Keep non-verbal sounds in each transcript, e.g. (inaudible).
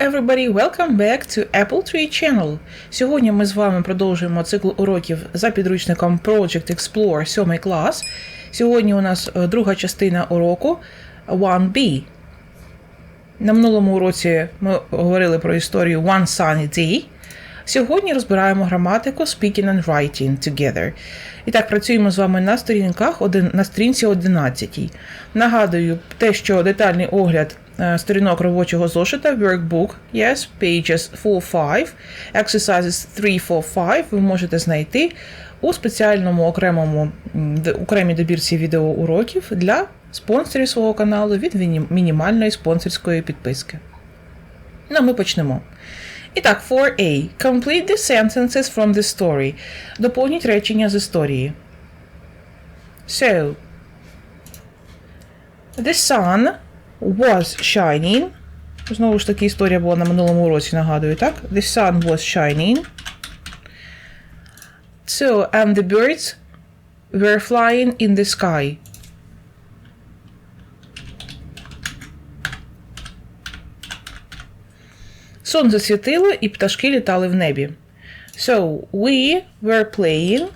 everybody, welcome back to Apple Tree Channel. Сьогодні ми з вами продовжуємо цикл уроків за підручником Project Explore 7 клас. Сьогодні у нас е, друга частина уроку 1B. На минулому уроці ми говорили про історію One Sunny Day. Сьогодні розбираємо граматику Speaking and Writing Together. І так, працюємо з вами на сторінках на сторінці 11. Нагадую те, що детальний огляд сторінок робочого зошита Workbook, yes, pages 4-5, exercises 3-4-5 ви можете знайти у спеціальному окремому окремій добірці відеоуроків для спонсорів свого каналу від мінімальної спонсорської підписки. Ну, ми почнемо. І так, 4a. Complete the sentences from the story. Доповніть речення з історії. So, the sun was shining. Знову ж таки, історія була на минулому уроці, нагадую, так? The sun was shining. So, and the birds were flying in the sky. Сонце світило і пташки літали в небі. So, we were playing.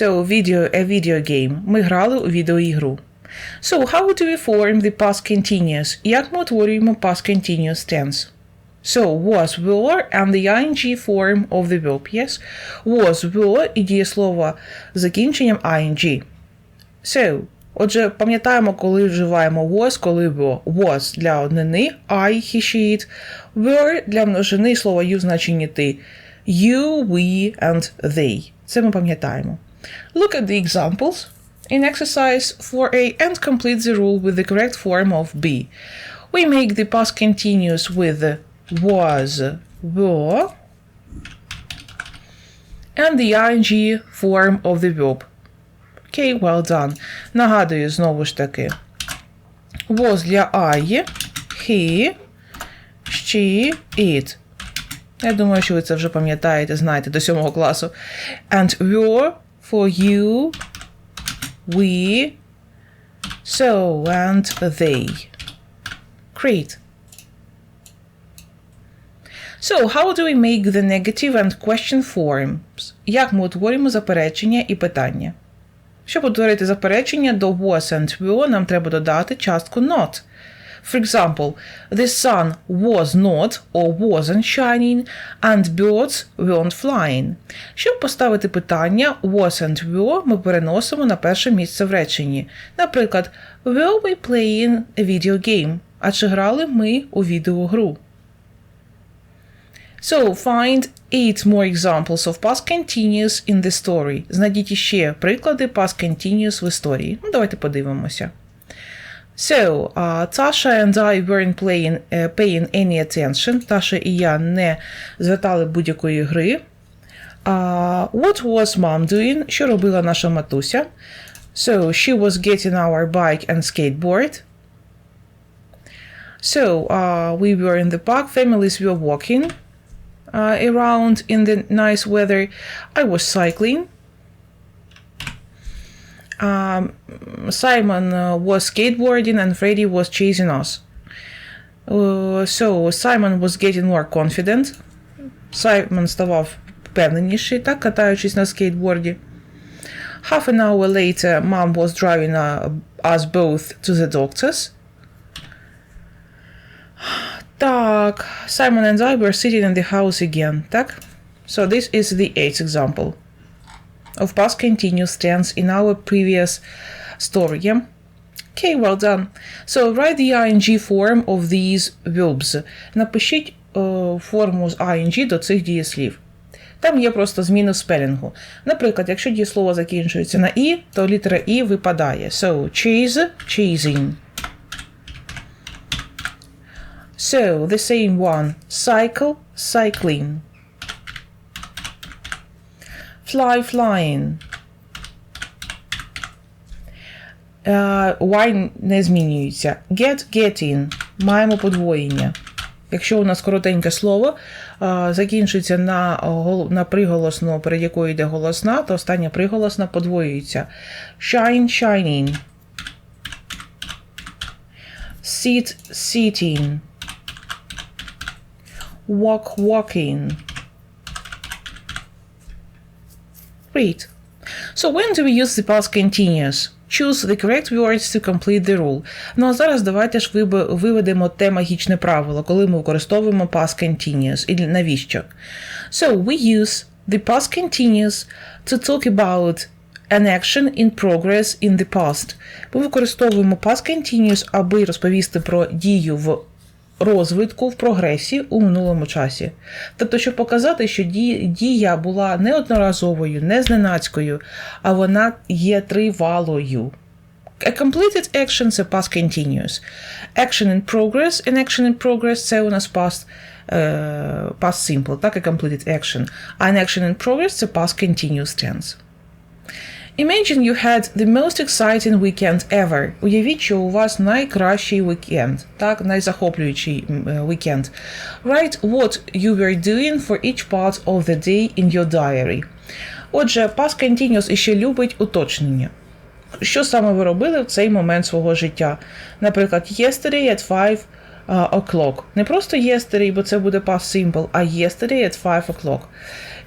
So, video, a video game. Ми грали у відеоігру. So, how do we form the past continuous? Як ми утворюємо past continuous tense? So, was, were, and the ing form of the verb, yes? Was, were і дієслово з закінченням ing. So, отже, пам'ятаємо, коли вживаємо was, коли were. Was для однини I, he, she, it. Were для множини слово you в значенні ти. You, we and they. Це ми пам'ятаємо. Look at the examples. In exercise 4a and complete the rule with the correct form of be. We make the past continuous with was, were, and the ing form of the verb. Окей, well done. Нагадую знову ж таки. Was для I, he, she, it. Я думаю, що ви це вже пам'ятаєте, знаєте до сьомого класу. And were for you, we, so and they. Great. So, how do we make the negative and question forms? Як ми утворюємо заперечення і питання? Щоб утворити заперечення до was and were, нам треба додати частку not. For example, the sun was not or wasn't shining, and birds weren't flying. Щоб поставити питання was and were, ми переносимо на перше місце в реченні. Наприклад, were we playing a video game? А чи грали ми у відеогру? So, find eight more examples of past continuous in the story. Знайдіть іще приклади past continuous в історії. Ну, давайте подивимося. So, uh, Tasha and I weren't playing, uh, paying any attention. Таша і я не звертали будь-якої гри. Uh, what was mom doing? Що робила наша матуся? So, she was getting our bike and skateboard. So, uh, we were in the park, families were walking uh, around in the nice weather. I was cycling. Um, Simon uh, was skateboarding and Freddie was chasing us. Uh, so Simon was getting more confident. Simon ставав впевненіший, так, катаючись на скейтборді. Half an hour later, mom was driving uh, us both to the doctors. (sighs) Так, Simon and I were sitting in the house again, так? So this is the eighth example Of past continuous tense in our previous story, yeah? Okay, well done. So write the ing form of these verbs. Напишіть е, форму з ing до цих дієслів. Там є просто зміни в спелінгу. Наприклад, якщо дієслово закінчується на і, то літера і випадає. So, chase, chasing. So, the same one. Cycle, cycling. Fly, flying. Е, Y не змінюється. Get, getting. Маємо подвоєння. Якщо у нас коротеньке слово е, закінчується на, на приголосну, перед якою йде голосна, то остання приголосна подвоюється. Shine, shining. Sit, sitting. Walk, walking. Great. So when do we use the past continuous? Choose the correct words to complete the rule. Ну а зараз давайте ж виведемо те магічне правило, коли ми використовуємо past continuous. І навіщо? So we use the past continuous to talk about an action in progress in the past. Ми використовуємо past continuous, аби розповісти про дію в розвитку в прогресі у минулому часі. Тобто, щоб показати, що дія була не одноразовою, не зненацькою, а вона є тривалою. A completed action це past continuous. Action in progress. An action in progress це у нас past uh, past simple, так, a completed action. А an action in progress це past continuous tense. Imagine you had the most exciting weekend ever. Уявіть, що у вас найкращий вікенд, так, найзахоплюючий вікенд. Write what you were doing for each part of the day in your diary. Отже, past continuous іще любить уточнення. Що саме ви робили в цей момент свого життя? Наприклад, yesterday at 5 uh, o'clock. Не просто yesterday, бо це буде past simple, а yesterday at 5 o'clock.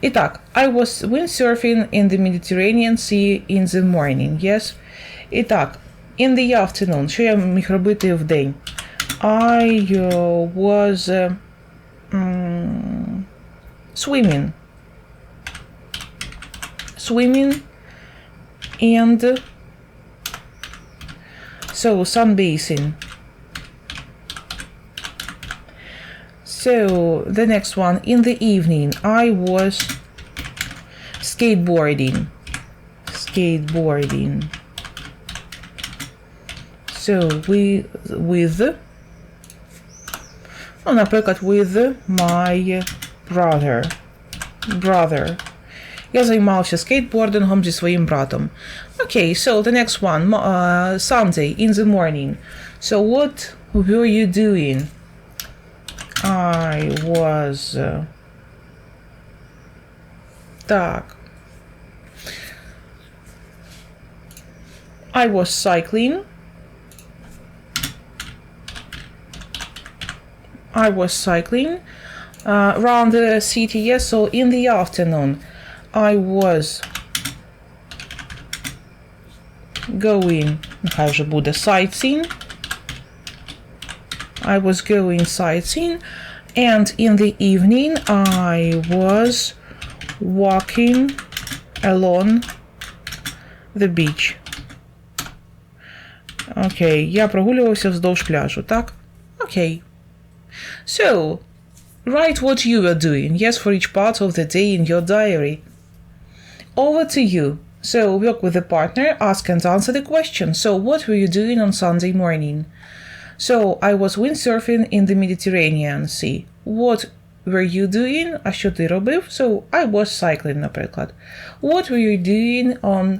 І так, I was windsurfing in the Mediterranean Sea in the morning, yes? І так, in the afternoon, що я міг робити в день? I uh, was uh, um, swimming. Swimming and so sunbathing. So the next one in the evening, I was skateboarding. Skateboarding. So we with oh, наприклад, with my brother. Brother. Я займався скейтбордингом зі своїм братом. Okay, so the next one, uh, Sunday in the morning. So what were you doing? I was. Uh, так. I was cycling. I was cycling uh, around the city. Yes, so in the afternoon, I was going. Нехай вже буде sightseeing. I was going sightseeing, and in the evening, I was walking along the beach. Окей, okay. я прогулювався вздовж пляжу, так? Окей. Okay. So, write what you were doing, yes, for each part of the day in your diary. Over to you. So, work with the partner, ask and answer the question. So, what were you doing on Sunday morning? So, I was windsurfing in the Mediterranean Sea. What were you doing? А що ти робив? So, I was cycling, наприклад. What were you doing on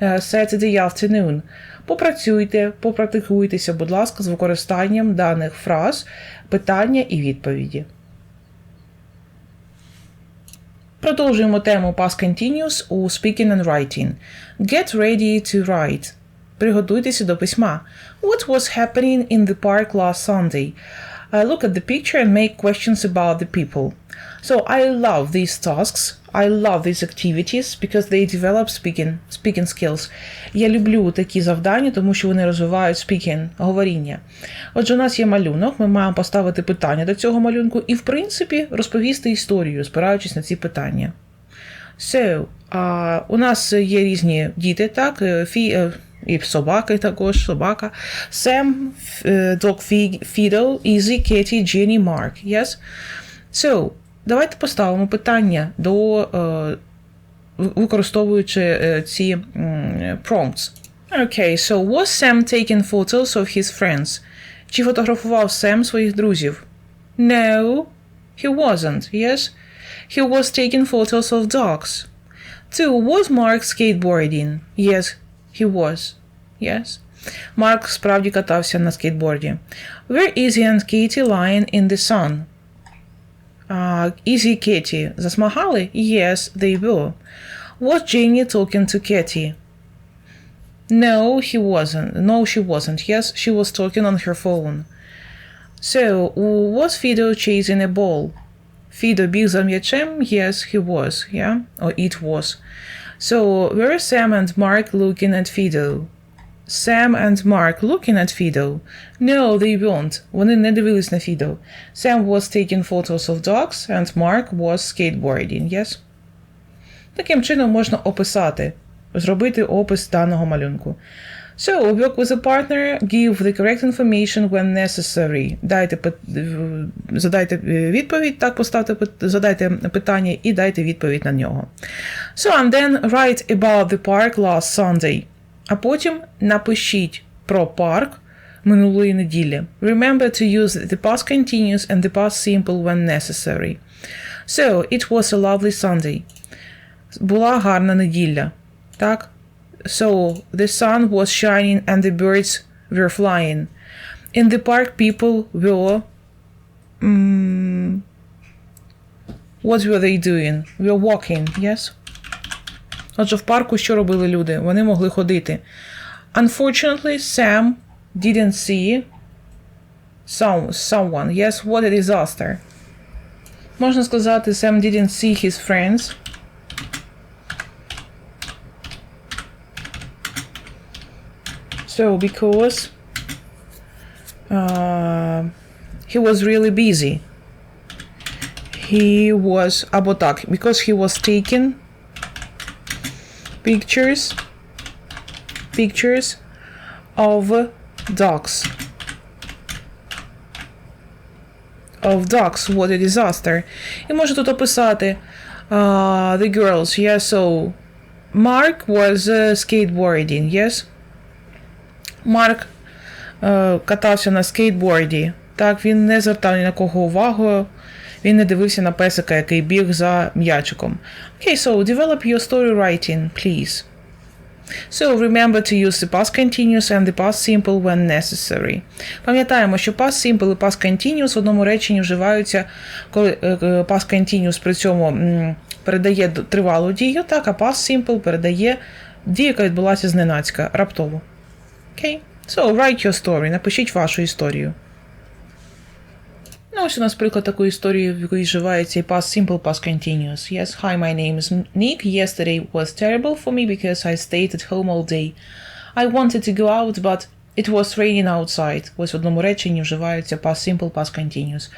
uh, Saturday afternoon? Попрацюйте, попрактикуйтеся, будь ласка, з використанням даних фраз, питання і відповіді. Продовжуємо тему Past Continuous у Speaking and Writing. Get ready to write. Приготуйтеся до письма. What was happening in the park last Sunday? Uh, look at the picture and make questions about the people. So I love these tasks. I love these activities because they develop speaking, speaking skills. Я люблю такі завдання, тому що вони розвивають speaking, говоріння. Отже, у нас є малюнок, ми маємо поставити питання до цього малюнку і, в принципі, розповісти історію, спираючись на ці питання. So, uh, у нас є різні діти, так, фі, і собаки також, собака. Sam, Dog Fiddle, Easy, Katie, Jenny, Mark. Yes? So, давайте поставимо питання до використовуючи ці prompts. Okay, so was Sam taking photos of his friends? Чи фотографував Сем своїх друзів? No, he wasn't, yes? He was taking photos of dogs. Two, was Mark skateboarding? Yes, he was. Yes. Марк справді катався на скейтборді. Where Izzy and Katie lying in the sun? Uh, Izzy і Katie засмагали? Yes, they were. Was Jenny talking to Katie? No, he wasn't. No, she wasn't. Yes, she was talking on her phone. So, was Fido chasing a ball? Fido біг за м'ячем? Yes, he was. Yeah? Or it was. So, were Sam and Mark looking at Fido? Sam and Mark looking at Fido? No, they weren't. Вони не дивились на Fido. Sam was taking photos of dogs and Mark was skateboarding. Yes? Таким чином можна описати, зробити опис даного малюнку. So, work with a partner, give the correct information when necessary. Дайте, пит- е, задайте е, відповідь, так поставте, пит- задайте питання і дайте відповідь на нього. So, and then write about the park last Sunday. А потім напишіть про парк минулої неділі. Remember to use the past continuous and the past simple when necessary. So, it was a lovely Sunday. Була гарна неділя. Так? So, the sun was shining and the birds were flying. In the park, people were. mm, what were they doing? Were walking, yes? Отже, в парку що робили люди? Вони могли ходити. Unfortunately, Sam didn't see some, someone. Yes, what a disaster. Можна сказати, Sam didn't see his friends. So, because uh, he was really busy. He was або так, because he was taking pictures pictures of dogs. Of dogs, what a disaster. І можу тут описати uh, the girls, yeah, so Mark was uh, skateboarding, yes? Марк е, катався на скейтборді. Так, він не звертав ні на кого увагу. Він не дивився на песика, який біг за м'ячиком. Okay, so develop your story writing, please. So remember to use the past continuous and the past simple when necessary. Пам'ятаємо, що past simple і past continuous в одному реченні вживаються, коли е, е, past continuous при цьому передає тривалу дію, так, а past simple передає дію, яка відбулася зненацька, раптово. Окей? So, write your story. Напишіть вашу історію. Ну, ось у нас приклад такої історії, в якій вживається і past simple, past continuous. Yes, hi, my name is Nick. Yesterday was terrible for me because I stayed at home all day. I wanted to go out, but it was raining outside. Ось в одному реченні вживається past simple, past continuous.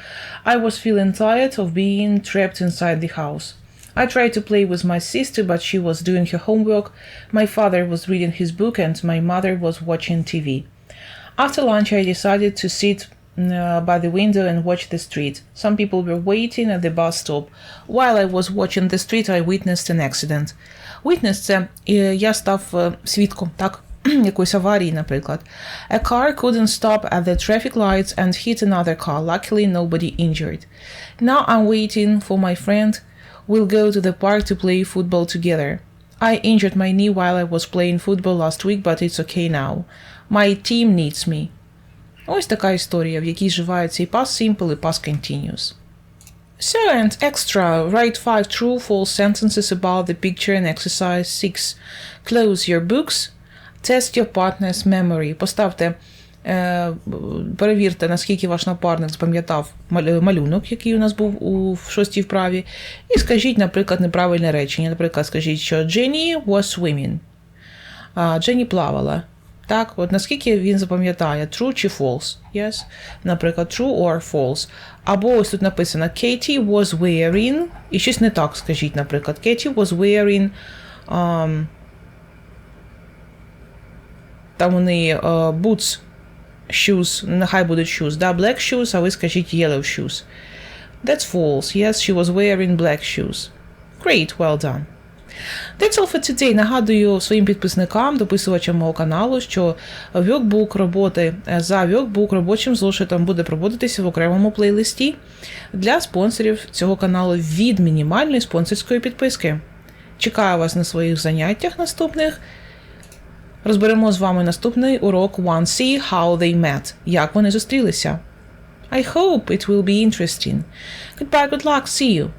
I was feeling tired of being trapped inside the house. I tried to play with my sister, but she was doing her homework. My father was reading his book, and my mother was watching TV. After lunch, I decided to sit uh, by the window and watch the street. Some people were waiting at the bus stop. While I was watching the street, I witnessed an accident. Witness – це е, я став е, свідком, так? (clears throat) якоїсь аварії, наприклад. A car couldn't stop at the traffic lights and hit another car. Luckily, nobody injured. Now I'm waiting for my friend. We'll go to the park to play football together. I injured my knee while I was playing football last week, but it's okay now. My team needs me. Ось така історія, в якій вживаються і past simple, і past continuous. So, and extra, write five true false sentences about the picture in exercise 6. Close your books. Test your partner's memory. Поставте, е, перевірте, наскільки ваш напарник запам'ятав малюнок, який у нас був у в шостій вправі. І скажіть, наприклад, неправильне речення. Наприклад, скажіть, що Jenny was swimming. Дженні плавала. Так, от наскільки він запам'ятає, true чи false? Yes? Наприклад, true or false. Або ось тут написано Katie was wearing. І щось не так скажіть, наприклад. Katie was wearing. Um, там у неї uh, boots, shoes, нехай будуть shoes, да, black shoes, а ви скажіть yellow shoes. That's false. Yes, she was wearing black shoes. Great, well done. For today. Нагадую своїм підписникам, дописувачам мого каналу, що workbook роботи е, за workbook робочим зошитом буде проводитися в окремому плейлисті для спонсорів цього каналу від мінімальної спонсорської підписки. Чекаю вас на своїх заняттях наступних. Розберемо з вами наступний урок 1C How They Met. Як вони зустрілися. I hope it will be interesting. Goodbye, good luck, see you.